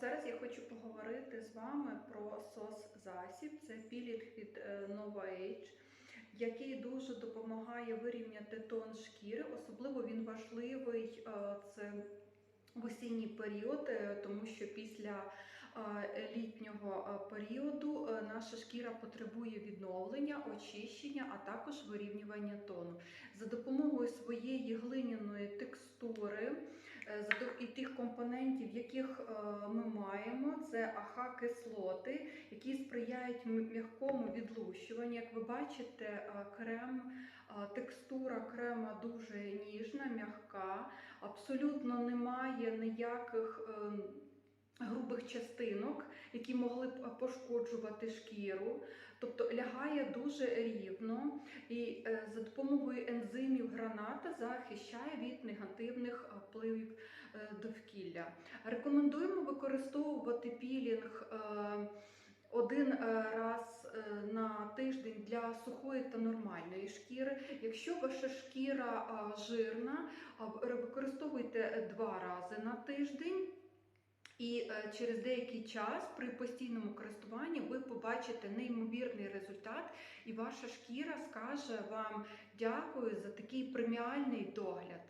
зараз я хочу поговорити з вами про сос-засіб. Це пілінг від е, Nova Age, який дуже допомагає вирівняти тон шкіри. Особливо він важливий е, це в осінній період, е, тому що після літнього періоду наша шкіра потребує відновлення, очищення, а також вирівнювання тону. За допомогою своєї глиняної текстури і тих компонентів, яких ми маємо, це АХ-кислоти, які сприяють м'якому відлущуванню. Як ви бачите, крем, текстура крема дуже ніжна, м'яка, абсолютно немає ніяких. Грубих частинок, які могли б пошкоджувати шкіру, тобто лягає дуже рівно і е, за допомогою ензимів граната захищає від негативних впливів е, довкілля. Рекомендуємо використовувати пілінг. е, Один раз на тиждень для сухої та нормальної шкіри. Якщо ваша шкіра жирна, використовуйте два рази на тиждень. І е, через деякий час при постійному користуванні ви побачите неймовірний результат, і ваша шкіра скаже вам дякую за такий преміальний догляд.